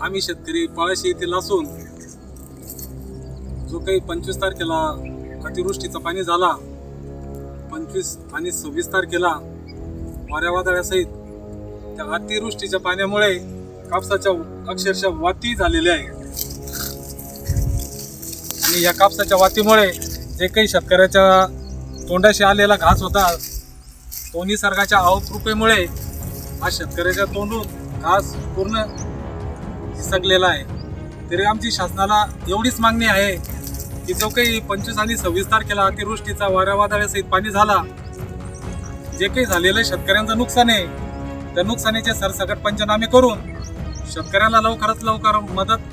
आम्ही शेतकरी पळाशी येथील असून जो काही पंचवीस तारखेला अतिवृष्टीचा पाणी झाला पंचवीस आणि सव्वीस तारखेला वाऱ्या वादळासहित त्या अतिवृष्टीच्या पाण्यामुळे कापसाच्या अक्षरशः वाती झालेल्या आहे आणि या कापसाच्या वातीमुळे जे काही शेतकऱ्याच्या तोंडाशी आलेला घास होता तो निसर्गाच्या अवकृपेमुळे हा शेतकऱ्याच्या तोंडून घास पूर्ण हिसकलेला आहे. तरी आमची शासनाला एवढीच मागणी आहे की जो काही पंचवीस आणि सव्वीस तारखेला अतिवृष्टीचा वाऱ्या वादळासहित पाणी झाला जे काही झालेलं शेतकऱ्यांचं नुकसान आहे त्या नुकसानीचे सरसकट पंचनामे करून शेतकऱ्याला लवकरात लवकर मदत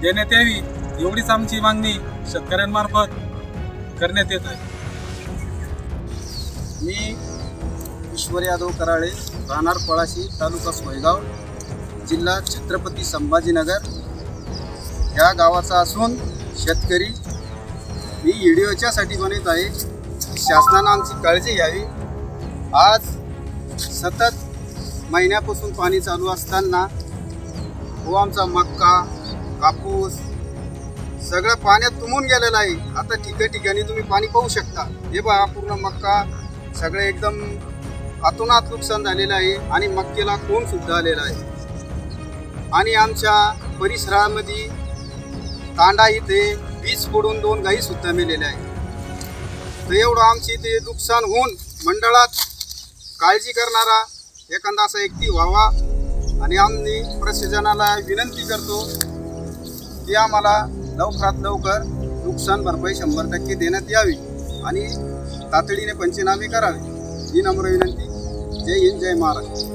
देण्यात यावी एवढीच आमची मागणी शेतकऱ्यांमार्फत करण्यात येत आहे. मी ईश्वर यादव कराळे राहणार पळाशी तालुका सोयगाव. जिल्हा छत्रपती संभाजीनगर. या गावाचा असून शेतकरी मी व्हिडिओच्यासाठी बनत आहे. शासनानं आमची काळजी घ्यावी. आज सतत महिन्यापासून पाणी चालू असताना हो आमचा मक्का कापूस सगळं पाण्यात तुंबून गेलेलं आहे. आता ठिकाणी ठिकाणी तुम्ही पाणी पाहू शकता. हे बघा पूर्ण मक्का सगळं एकदम आतोनात नुकसान झालेलं आहे आणि मक्केला कोण सुद्धा आलेला आहे. आणि आमच्या परिसरामध्ये तांडा इथे वीज पडून दोन गायी सुद्धा मेलेल्या आहेत. तर एवढं आमची ते नुकसान होऊन मंडळात काळजी करणारा एखादा असा व्यक्ती व्हावा आणि आम्ही प्रशासनाला विनंती करतो की आम्हाला लवकरात लवकर नुकसान भरपाई शंभर टक्के देण्यात यावी आणि तातडीने पंचनामे करावे. ही नम्र विनंती. जय हिंद जय महाराष्ट्र.